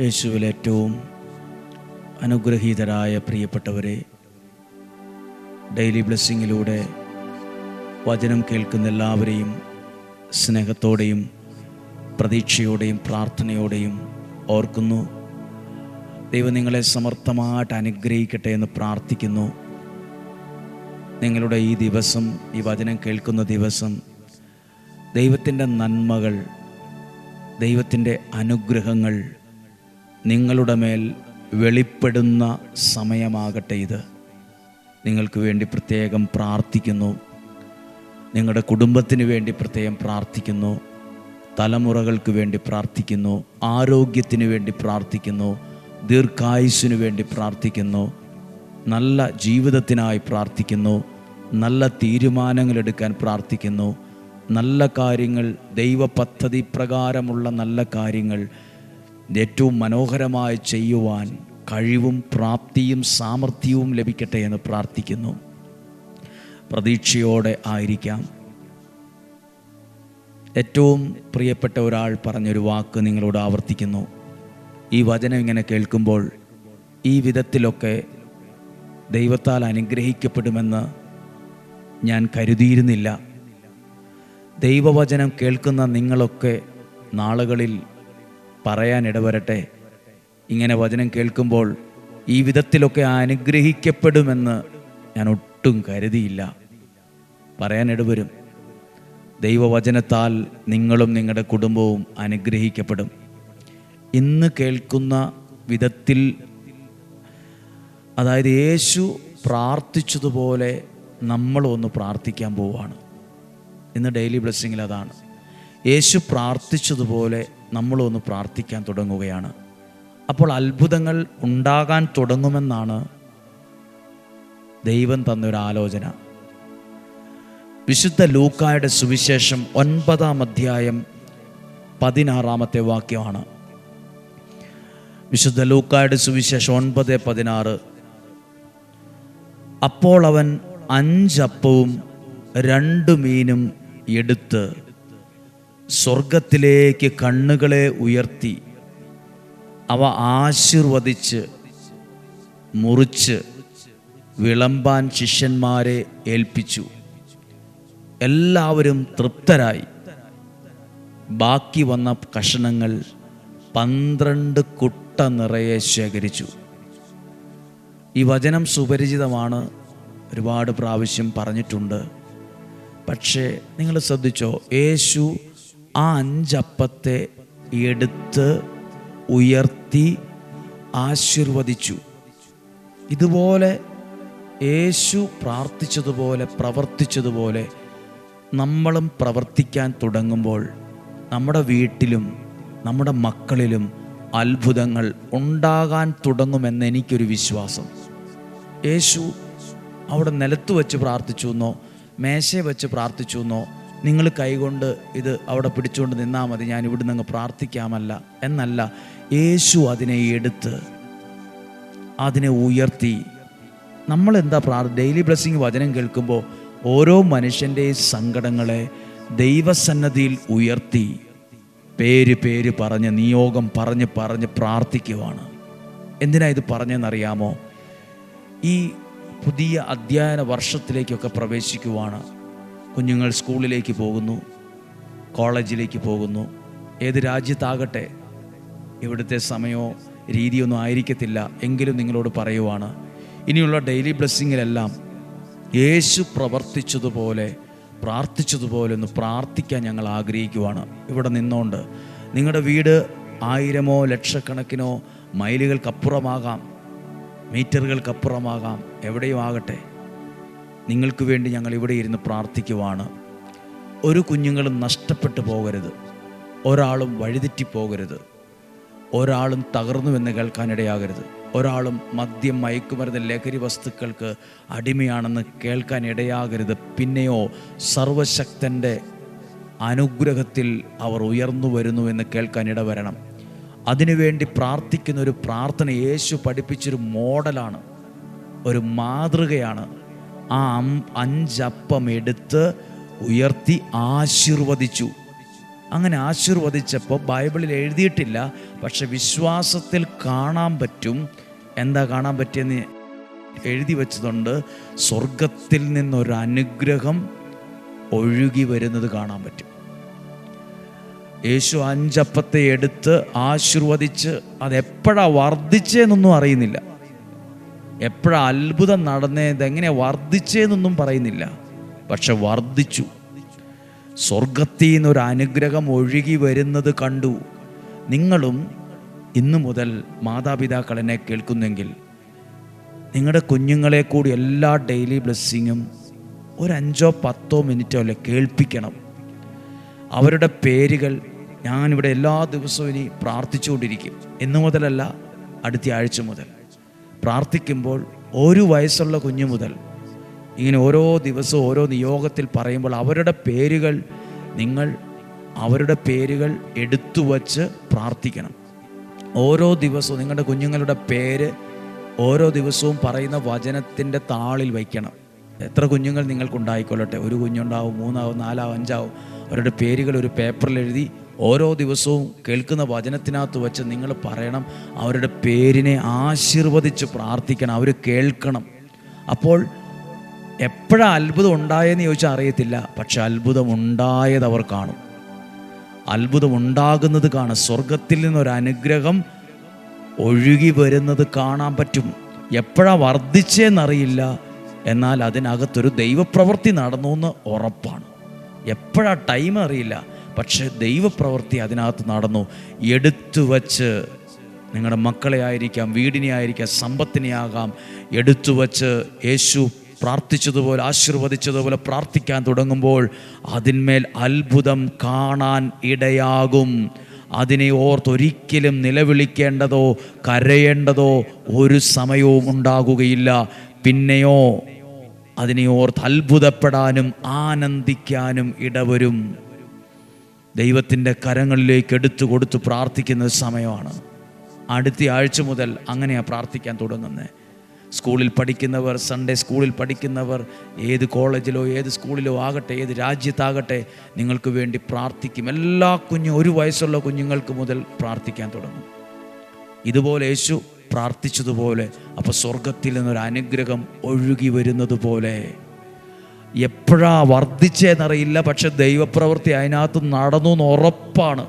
യേശുവിൽ ഏറ്റവും അനുഗ്രഹീതരായ പ്രിയപ്പെട്ടവരെ ഡെയിലി ബ്ലെസ്സിങ്ങിലൂടെ വചനം കേൾക്കുന്ന എല്ലാവരെയും സ്നേഹത്തോടെയും പ്രതീക്ഷയോടെയും പ്രാർത്ഥനയോടെയും ഓർക്കുന്നു. ദൈവം നിങ്ങളെ സമർത്ഥമായിട്ട് അനുഗ്രഹിക്കട്ടെ എന്ന് പ്രാർത്ഥിക്കുന്നു. നിങ്ങളുടെ ഈ ദിവസം ഈ വചനം കേൾക്കുന്ന ദിവസം ദൈവത്തിന്റെ നന്മകൾ ദൈവത്തിന്റെ അനുഗ്രഹങ്ങൾ നിങ്ങളുടെ മേൽ വെളിപ്പെടുന്ന സമയമാകട്ടെ ഇത്. നിങ്ങൾക്ക് വേണ്ടി പ്രത്യേകം പ്രാർത്ഥിക്കുന്നു. നിങ്ങളുടെ കുടുംബത്തിന് വേണ്ടി പ്രത്യേകം പ്രാർത്ഥിക്കുന്നു. തലമുറകൾക്ക് വേണ്ടി പ്രാർത്ഥിക്കുന്നു. ആരോഗ്യത്തിന് വേണ്ടി പ്രാർത്ഥിക്കുന്നു. ദീർഘായുസ്സിന് വേണ്ടി പ്രാർത്ഥിക്കുന്നു. നല്ല ജീവിതത്തിനായി പ്രാർത്ഥിക്കുന്നു. നല്ല തീരുമാനങ്ങൾ എടുക്കാൻ പ്രാർത്ഥിക്കുന്നു. നല്ല കാര്യങ്ങൾ ദൈവ പദ്ധതി പ്രകാരമുള്ള നല്ല കാര്യങ്ങൾ ഏറ്റവും മനോഹരമായി ചെയ്യുവാൻ കഴിവും പ്രാപ്തിയും സാമർഥ്യവും ലഭിക്കട്ടെ എന്ന് പ്രാർത്ഥിക്കുന്നു. പ്രതീക്ഷയോടെ ആയിരിക്കാം. ഏറ്റവും പ്രിയപ്പെട്ട ഒരാൾ പറഞ്ഞൊരു വാക്ക് നിങ്ങളോട് ആവർത്തിക്കുന്നു. ഈ വചനം ഇങ്ങനെ കേൾക്കുമ്പോൾ ഈ വിധത്തിലൊക്കെ ദൈവത്താൽ അനുഗ്രഹിക്കപ്പെടുമെന്ന് ഞാൻ കരുതിയിരുന്നില്ല. ദൈവവചനം കേൾക്കുന്ന നിങ്ങളൊക്കെ നാളുകളിൽ പറയാൻ ഇടവരട്ടെ ഇങ്ങനെ വചനം കേൾക്കുമ്പോൾ ഈ വിധത്തിലൊക്കെ അനുഗ്രഹിക്കപ്പെടുമെന്ന് ഞാൻ ഒട്ടും കരുതിയില്ല. പറയാൻ ഇടവരും ദൈവവചനത്താൽ നിങ്ങളും നിങ്ങളുടെ കുടുംബവും അനുഗ്രഹിക്കപ്പെടും. ഇന്ന് കേൾക്കുന്ന വിധത്തിൽ അതായത് യേശു പ്രാർത്ഥിച്ചതുപോലെ നമ്മളും ഒന്ന് പ്രാർത്ഥിക്കാൻ പോവുകയാണ് ഇന്ന് ഡെയിലി ബ്ലെസ്സിങ്ങിൽ അതാണ്. യേശു പ്രാർത്ഥിച്ചതുപോലെ നമ്മളും ഒന്ന് പ്രാർത്ഥിക്കാൻ തുടങ്ങുകയാണ്. അപ്പോൾ അത്ഭുതങ്ങൾ ഉണ്ടാകാൻ തുടങ്ങുമെന്നാണ് ദൈവം തന്നൊരു ആലോചന വിശുദ്ധ ലൂക്കായുടെ സുവിശേഷം ഒൻപതാം അധ്യായം പതിനാറാമത്തെ വാക്യമാണ്. വിശുദ്ധ ലൂക്കായുടെ സുവിശേഷം ഒൻപത് പതിനാറ്. അപ്പോൾ അവൻ അഞ്ചപ്പവും രണ്ട് മീനും എടുത്ത് സ്വർഗത്തിലേക്ക് കണ്ണുകളെ ഉയർത്തി അവ ആശീർവദിച്ച് മുറിച്ച് വിളമ്പാൻ ശിഷ്യന്മാരെ ഏൽപ്പിച്ചു. എല്ലാവരും തൃപ്തരായി. ബാക്കി വന്ന കഷണങ്ങൾ പന്ത്രണ്ട് കുട്ട നിറയെ ശേഖരിച്ചു. ഈ വചനം സുപരിചിതമാണ് ഒരുപാട് പ്രാവശ്യം പറഞ്ഞിട്ടുണ്ട്. പക്ഷേ നിങ്ങൾ ശ്രദ്ധിച്ചോ യേശു ആ അഞ്ചപ്പത്തെ എടുത്ത് ഉയർത്തി ആശീർവദിച്ചു. ഇതുപോലെ യേശു പ്രാർത്ഥിച്ചതുപോലെ പ്രവർത്തിച്ചതുപോലെ നമ്മളും പ്രവർത്തിക്കാൻ തുടങ്ങുമ്പോൾ നമ്മുടെ വീട്ടിലും നമ്മുടെ മക്കളിലും അത്ഭുതങ്ങൾ ഉണ്ടാകാൻ തുടങ്ങുമെന്ന് എനിക്കൊരു വിശ്വാസം. യേശു അവിടെ നിലത്ത് വെച്ച് പ്രാർത്ഥിച്ചു എന്നോ മേശയെ വെച്ച് പ്രാർത്ഥിച്ചു എന്നോ നിങ്ങൾ കൈകൊണ്ട് ഇത് അവിടെ പിടിച്ചുകൊണ്ട് നിന്നാൽ മതി. ഞാൻ ഇവിടുന്ന് അങ്ങ് പ്രാർത്ഥിക്കാമല്ല എന്നല്ല. യേശു അതിനെ എടുത്ത് അതിനെ ഉയർത്തി. നമ്മൾ എന്താ പ്രാർ ഡെയിലി ബ്ലെസ്സിങ് വചനം കേൾക്കുമ്പോൾ ഓരോ മനുഷ്യന്റെയും സങ്കടങ്ങളെ ദൈവസന്നദ്ധിയിൽ ഉയർത്തി. പേര് പേര് പറഞ്ഞ് നിയോഗം പറഞ്ഞ് പറഞ്ഞ് പ്രാർത്ഥിക്കുവാണ്. എന്തിനാ ഇത് പറഞ്ഞെന്നറിയാമോ? ഈ പുതിയ അധ്യയന വർഷത്തിലേക്കൊക്കെ പ്രവേശിക്കുവാണ്. കുഞ്ഞുങ്ങൾ സ്കൂളിലേക്ക് പോകുന്നു കോളേജിലേക്ക് പോകുന്നു. ഏത് രാജ്യത്താകട്ടെ ഇവിടുത്തെ സമയമോ രീതിയൊന്നും ആയിരിക്കത്തില്ല എങ്കിലും നിങ്ങളോട് പറയുവാണ്. ഇനിയുള്ള ഡെയിലി ബ്ലെസ്സിങ്ങിലെല്ലാം യേശു പ്രവർത്തിച്ചതുപോലെ പ്രാർത്ഥിച്ചതുപോലെ ഒന്ന് പ്രാർത്ഥിക്കാൻ ഞങ്ങൾ ആഗ്രഹിക്കുവാണ്. ഇവിടെ നിന്നുകൊണ്ട് നിങ്ങളുടെ വീട് ആയിരമോ ലക്ഷക്കണക്കിനോ മൈലുകൾക്കപ്പുറമാകാം മീറ്ററുകൾക്കപ്പുറമാകാം എവിടെയും ആകട്ടെ. നിങ്ങൾക്ക് വേണ്ടി ഞങ്ങൾ ഇവിടെ ഇരുന്ന് പ്രാർത്ഥിക്കുവാണ്. ഒരു കുഞ്ഞുങ്ങളും നഷ്ടപ്പെട്ടു പോകരുത്. ഒരാളും വഴിതെറ്റി പോകരുത്. ഒരാളും തകർന്നു എന്ന് കേൾക്കാനിടയാകരുത്. ഒരാളും മദ്യം മയക്കുമരുന്ന് ലഹരി വസ്തുക്കൾക്ക് അടിമയാണെന്ന് കേൾക്കാൻ ഇടയാകരുത് പിന്നെയോ സർവശക്തന്റെ അനുഗ്രഹത്തിൽ അവർ ഉയർന്നു വരുന്നു എന്ന് കേൾക്കാൻ ഇടവരണം അതിനുവേണ്ടി പ്രാർത്ഥിക്കുന്ന ഒരു പ്രാർത്ഥന യേശു പഠിപ്പിച്ചൊരു മോഡലാണ്. ഒരു മാതൃകയാണ്. ആ അഞ്ചപ്പം എടുത്ത് ഉയർത്തി ആശീർവദിച്ചു. അങ്ങനെ ആശീർവദിച്ചപ്പോൾ ബൈബിളിൽ എഴുതിയിട്ടില്ല പക്ഷെ വിശ്വാസത്തിൽ കാണാൻ പറ്റും. എന്താ കാണാൻ പറ്റിയെന്ന് എഴുതി വെച്ചതുകൊണ്ട് സ്വർഗത്തിൽ നിന്നൊരു അനുഗ്രഹം ഒഴുകി വരുന്നത് കാണാൻ പറ്റും. യേശു അഞ്ചപ്പത്തെ എടുത്ത് ആശീർവദിച്ച് അതെപ്പോഴാണ് വർദ്ധിച്ചതെന്നൊന്നും അറിയുന്നില്ല. എപ്പോഴാ അത്ഭുതം നടന്നത് എങ്ങനെ വർദ്ധിച്ചേന്നൊന്നും പറയുന്നില്ല. പക്ഷെ വർദ്ധിച്ചു. സ്വർഗത്തിൽ നിന്നൊരു അനുഗ്രഹം ഒഴുകി വരുന്നത് കണ്ടു. നിങ്ങളും ഇന്നു മുതൽ മാതാപിതാക്കൾ എന്നെ കേൾക്കുന്നെങ്കിൽ നിങ്ങളുടെ കുഞ്ഞുങ്ങളെ കൂടി എല്ലാ ഡെയിലി ബ്ലെസ്സിങ്ങും ഒരു അഞ്ചോ പത്തോ മിനിറ്റോ അല്ലെ കേൾപ്പിക്കണം. അവരുടെ പേരുകൾ ഞാനിവിടെ എല്ലാ ദിവസവും ഇനി പ്രാർത്ഥിച്ചുകൊണ്ടിരിക്കും. ഇന്നു മുതലല്ല അടുത്ത ആഴ്ച മുതൽ. പ്രാർത്ഥിക്കുമ്പോൾ ഒരു വയസ്സുള്ള കുഞ്ഞു മുതൽ ഇങ്ങനെ ഓരോ ദിവസവും ഓരോ നിയോഗത്തിൽ പറയുമ്പോൾ അവരുടെ പേരുകൾ നിങ്ങൾ അവരുടെ പേരുകൾ എടുത്തു വച്ച് പ്രാർത്ഥിക്കണം. ഓരോ ദിവസവും നിങ്ങളുടെ കുഞ്ഞുങ്ങളുടെ പേര് ഓരോ ദിവസവും പറയുന്ന വചനത്തിന്റെ താളിൽ വയ്ക്കണം. എത്ര കുഞ്ഞുങ്ങൾ നിങ്ങൾക്കുണ്ടായിക്കൊള്ളട്ടെ? ഒരു കുഞ്ഞുണ്ടാവും മൂന്നാവും നാലാവും അഞ്ചാവും. അവരുടെ പേരുകൾ ഒരു പേപ്പറിൽ എഴുതി ഓരോ ദിവസവും കേൾക്കുന്ന വചനത്തിനകത്ത് വെച്ച് നിങ്ങൾ പറയണം അവരുടെ പേരിനെ ആശീർവദിച്ച് പ്രാർത്ഥിക്കണം അവർ കേൾക്കണം. അപ്പോൾ എപ്പോഴാ അത്ഭുതം ഉണ്ടായെന്ന് ചോദിച്ചാൽ അറിയത്തില്ല പക്ഷെ അത്ഭുതം ഉണ്ടായത് അവർ കാണും. അത്ഭുതം ഉണ്ടാകുന്നത് കാണും. സ്വർഗത്തിൽ നിന്നൊരനുഗ്രഹം ഒഴുകി വരുന്നത് കാണാൻ പറ്റും. എപ്പോഴാ വർദ്ധിച്ചേന്നറിയില്ല എന്നാൽ അതിനകത്തൊരു ദൈവപ്രവൃത്തി നടന്നു എന്ന് ഉറപ്പാണ്. എപ്പോഴാ ടൈം അറിയില്ല. പക്ഷേ ദൈവപ്രവൃത്തി അതിനകത്ത് നടന്നു. എടുത്തു വച്ച് നിങ്ങളുടെ മക്കളെ ആയിരിക്കാം വീടിനെ ആയിരിക്കാം സമ്പത്തിനെ ആകാം. എടുത്തു വച്ച് യേശു പ്രാർത്ഥിച്ചതുപോലെ ആശീർവദിച്ചതുപോലെ പ്രാർത്ഥിക്കാൻ തുടങ്ങുമ്പോൾ അതിന്മേൽ അത്ഭുതം കാണാൻ ഇടയാകും. അതിനെ ഓർത്തൊരിക്കലും നിലവിളിക്കേണ്ടതോ കരയേണ്ടതോ ഒരു സമയവും ഉണ്ടാകുകയില്ല. പിന്നെയോ അതിനെ ഓർത്ത് അത്ഭുതപ്പെടാനും ആനന്ദിക്കാനും ഇടവരും. ദൈവത്തിന്റെ കരങ്ങളിലേക്ക് എടുത്തു കൊടുത്ത് പ്രാർത്ഥിക്കുന്ന സമയമാണ്. അടുത്ത ആഴ്ച മുതൽ അങ്ങനെയാണ് പ്രാർത്ഥിക്കാൻ തുടങ്ങുന്നത് സ്കൂളിൽ പഠിക്കുന്നവർ സൺഡേ സ്കൂളിൽ പഠിക്കുന്നവർ ഏത് കോളേജിലോ ഏത് സ്കൂളിലോ ആകട്ടെ ഏത് രാജ്യത്താകട്ടെ നിങ്ങൾക്ക് വേണ്ടി പ്രാർത്ഥിക്കും. എല്ലാ കുഞ്ഞു ഒരു വയസ്സുള്ള കുഞ്ഞുങ്ങൾക്ക് മുതൽ പ്രാർത്ഥിക്കാൻ തുടങ്ങും. ഇതുപോലെ യേശു പ്രാർത്ഥിച്ചതുപോലെ അപ്പോൾ സ്വർഗത്തിൽ നിന്നൊരു അനുഗ്രഹം ഒഴുകി വരുന്നത് പോലെ എപ്പോഴാ വർദ്ധിച്ചതെന്നറിയില്ല പക്ഷെ ദൈവപ്രവൃത്തി അതിനകത്ത് നടന്നു എന്ന് ഉറപ്പാണ്.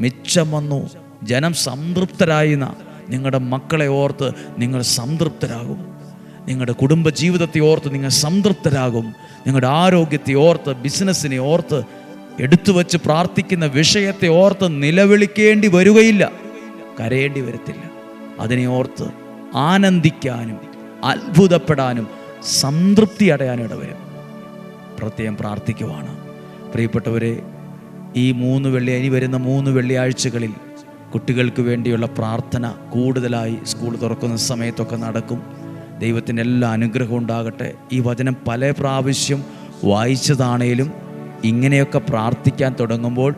മിച്ചം വന്നു. ജനം സംതൃപ്തരായി ന- നിങ്ങളുടെ മക്കളെ ഓർത്ത് നിങ്ങൾ സംതൃപ്തരാകും. നിങ്ങളുടെ കുടുംബ ജീവിതത്തെ ഓർത്ത് നിങ്ങൾ സംതൃപ്തരാകും. നിങ്ങളുടെ ആരോഗ്യത്തെ ഓർത്ത് ബിസിനസ്സിനെ ഓർത്ത് എടുത്തു വച്ച് പ്രാർത്ഥിക്കുന്ന വിഷയത്തെ ഓർത്ത് നിലവിളിക്കേണ്ടി വരികയില്ല. കരയേണ്ടി വരത്തില്ല. അതിനെ ഓർത്ത് ആനന്ദിക്കാനും അത്ഭുതപ്പെടാനും സംതൃപ്തി അടയാനും ഇടവരും പ്രത്യേകം പ്രാർത്ഥിക്കുവാണ്. പ്രിയപ്പെട്ടവരെ ഈ മൂന്ന് വെള്ളി ഇനി വരുന്ന മൂന്ന് വെള്ളിയാഴ്ചകളിൽ കുട്ടികൾക്ക് വേണ്ടിയുള്ള പ്രാർത്ഥന കൂടുതലായി സ്കൂൾ തുറക്കുന്ന സമയത്തൊക്കെ നടക്കും. ദൈവത്തിന്റെ എല്ലാ അനുഗ്രഹവും ഉണ്ടാകട്ടെ. ഈ വചനം പല പ്രാവശ്യം വായിച്ചതാണേലും ഇങ്ങനെയൊക്കെ പ്രാർത്ഥിക്കാൻ തുടങ്ങുമ്പോൾ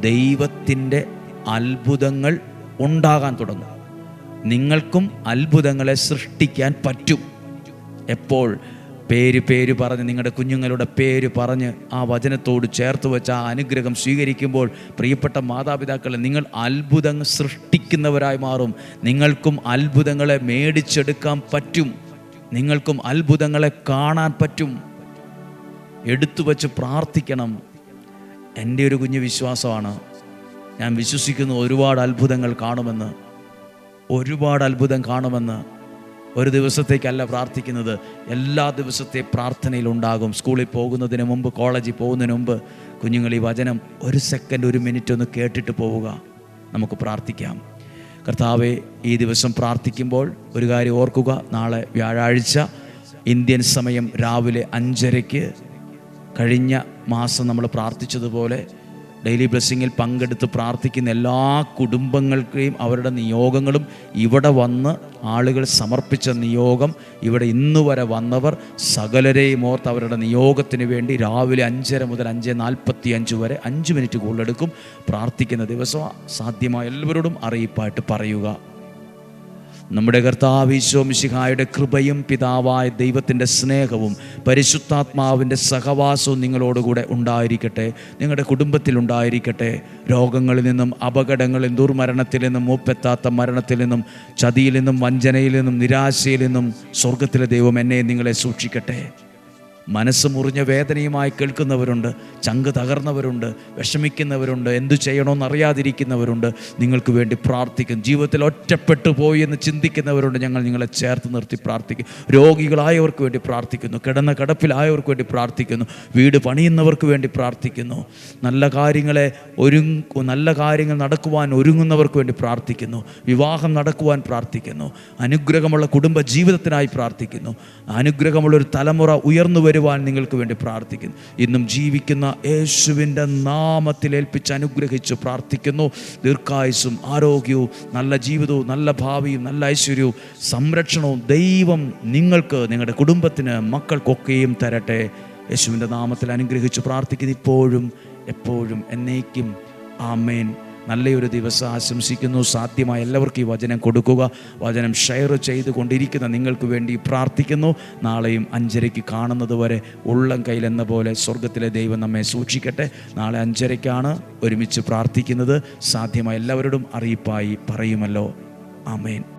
ദൈവത്തിന്റെ അത്ഭുതങ്ങൾ ഉണ്ടാകാൻ തുടങ്ങും. നിങ്ങൾക്കും അത്ഭുതങ്ങളെ സൃഷ്ടിക്കാൻ പറ്റും. എപ്പോൾ? പേര് പേര് പറഞ്ഞ് നിങ്ങളുടെ കുഞ്ഞുങ്ങളുടെ പേര് പറഞ്ഞ് ആ വചനത്തോട് ചേർത്ത് വെച്ച് ആ അനുഗ്രഹം സ്വീകരിക്കുമ്പോൾ പ്രിയപ്പെട്ട മാതാപിതാക്കളെ നിങ്ങൾ അത്ഭുതങ്ങൾ സൃഷ്ടിക്കുന്നവരായി മാറും. നിങ്ങൾക്കും അത്ഭുതങ്ങളെ മേടിച്ചെടുക്കാൻ പറ്റും. നിങ്ങൾക്കും അത്ഭുതങ്ങളെ കാണാൻ പറ്റും. എടുത്തു വച്ച് പ്രാർത്ഥിക്കണം. എന്റെ ഒരു കുഞ്ഞു വിശ്വാസമാണ്. ഞാൻ വിശ്വസിക്കുന്നു ഒരുപാട് അത്ഭുതങ്ങൾ കാണുമെന്ന്. ഒരുപാട് അത്ഭുതം കാണുമെന്ന്. ഒരു ദിവസത്തേക്കല്ല പ്രാർത്ഥിക്കുന്നത്. എല്ലാ ദിവസത്തെ പ്രാർത്ഥനയിൽ ഉണ്ടാകും സ്കൂളിൽ പോകുന്നതിന് മുമ്പ് കോളേജിൽ പോകുന്നതിന് മുമ്പ് കുഞ്ഞുങ്ങൾ ഈ വചനം ഒരു സെക്കൻഡ് ഒരു മിനിറ്റ് ഒന്ന് കേട്ടിട്ട് പോവുക. നമുക്ക് പ്രാർത്ഥിക്കാം. കർത്താവെ ഈ ദിവസം പ്രാർത്ഥിക്കുമ്പോൾ ഒരു കാര്യം ഓർക്കുക. നാളെ വ്യാഴാഴ്ച ഇന്ത്യൻ സമയം രാവിലെ അഞ്ചരയ്ക്ക് കഴിഞ്ഞ മാസം നമ്മൾ പ്രാർത്ഥിച്ചതുപോലെ ഡെയിലി ബ്ലെസ്സിങ്ങിൽ പങ്കെടുത്ത് പ്രാർത്ഥിക്കുന്ന എല്ലാ കുടുംബങ്ങൾക്കെയും അവരുടെ നിയോഗങ്ങളും ഇവിടെ വന്ന് ആളുകൾ സമർപ്പിച്ച നിയോഗം ഇവിടെ ഇന്നു വരെ വന്നവർ സകലരെയും ഓർത്ത് അവരുടെ നിയോഗത്തിന് വേണ്ടി രാവിലെ അഞ്ചര മുതൽ അഞ്ച് നാൽപ്പത്തി അഞ്ച് വരെ അഞ്ച് മിനിറ്റ് കൂടുതലെടുക്കും പ്രാർത്ഥിക്കുന്ന ദിവസം സാധ്യമായ എല്ലാവരോടും അറിയിപ്പായിട്ട് പറയുക. നമ്മുടെ കർത്താവിശോമിശിഹായുടെ കൃപയും പിതാവായ ദൈവത്തിന്റെ സ്നേഹവും പരിശുദ്ധാത്മാവിന്റെ സഹവാസവും നിങ്ങളോടുകൂടെ ഉണ്ടായിരിക്കട്ടെ. നിങ്ങളുടെ കുടുംബത്തിൽ ഉണ്ടായിരിക്കട്ടെ. രോഗങ്ങളിൽ നിന്നും അപകടങ്ങളിൽ ദുർമരണത്തിൽ നിന്നും മൂപ്പെത്താത്ത മരണത്തിൽ നിന്നും ചതിയിൽ നിന്നും വഞ്ചനയിൽ നിന്നും നിരാശയിൽ നിന്നും സ്വർഗത്തിലെ ദൈവം എന്നെ നിങ്ങളെ സൂക്ഷിക്കട്ടെ. മനസ്സ് മുറിഞ്ഞ വേദനയുമായി കേൾക്കുന്നവരുണ്ട് ചങ്ക് തകർന്നവരുണ്ട് വിഷമിക്കുന്നവരുണ്ട് എന്തു ചെയ്യണമെന്നറിയാതിരിക്കുന്നവരുണ്ട് നിങ്ങൾക്ക് വേണ്ടി പ്രാർത്ഥിക്കും. ജീവിതത്തിൽ ഒറ്റപ്പെട്ടു പോയി എന്ന് ചിന്തിക്കുന്നവരുണ്ട്. ഞങ്ങൾ നിങ്ങളെ ചേർത്ത് നിർത്തി പ്രാർത്ഥിക്കും. രോഗികളായവർക്ക് വേണ്ടി പ്രാർത്ഥിക്കുന്നു. കിടന്ന കിടപ്പിലായവർക്ക് വേണ്ടി പ്രാർത്ഥിക്കുന്നു. വീട് പണിയുന്നവർക്ക് വേണ്ടി പ്രാർത്ഥിക്കുന്നു. നല്ല കാര്യങ്ങളെ ഒരുങ്ങ നല്ല കാര്യങ്ങൾ നടക്കുവാൻ ഒരുങ്ങുന്നവർക്ക് വേണ്ടി പ്രാർത്ഥിക്കുന്നു. വിവാഹം നടക്കുവാൻ പ്രാർത്ഥിക്കുന്നു. അനുഗ്രഹമുള്ള കുടുംബ ജീവിതത്തിനായി പ്രാർത്ഥിക്കുന്നു. അനുഗ്രഹമുള്ള ഒരു തലമുറ ഉയർന്നു വരുവാൻ നിങ്ങൾക്ക് വേണ്ടി പ്രാർത്ഥിക്കുന്നു. ഇന്നും ജീവിക്കുന്ന യേശുവിന്റെ നാമത്തിൽ ഏൽപ്പിച്ച് അനുഗ്രഹിച്ച് പ്രാർത്ഥിക്കുന്നു. ദീർഘായുസും ആരോഗ്യവും നല്ല ജീവിതവും നല്ല ഭാവിയും നല്ല ഐശ്വര്യവും സംരക്ഷണവും ദൈവം നിങ്ങൾക്ക് നിങ്ങളുടെ കുടുംബത്തിന് മക്കൾക്കൊക്കെയും തരട്ടെ. യേശുവിന്റെ നാമത്തിൽ അനുഗ്രഹിച്ച് പ്രാർത്ഥിക്കുന്നു. ഇപ്പോഴും എപ്പോഴും എന്നേക്കും. ആമേൻ. നല്ലൊരു ദിവസം ആശംസിക്കുന്നു. സാധ്യമായ എല്ലാവർക്കും ഈ വചനം കൊടുക്കുക. വചനം ഷെയർ ചെയ്തുകൊണ്ടിരിക്കുന്ന നിങ്ങൾക്ക് വേണ്ടി പ്രാർത്ഥിക്കുന്നു. നാളെയും അഞ്ചരയ്ക്ക് കാണുന്നത് വരെ ഉള്ളം കയ്യിലെന്ന പോലെ സ്വർഗത്തിലെ ദൈവം നമ്മെ സൂക്ഷിക്കട്ടെ. നാളെ അഞ്ചരയ്ക്കാണ് ഒരുമിച്ച് പ്രാർത്ഥിക്കുന്നത്. സാധ്യമായ എല്ലാവരോടും അറിയിപ്പായി പറയുമല്ലോ. ആമേൻ.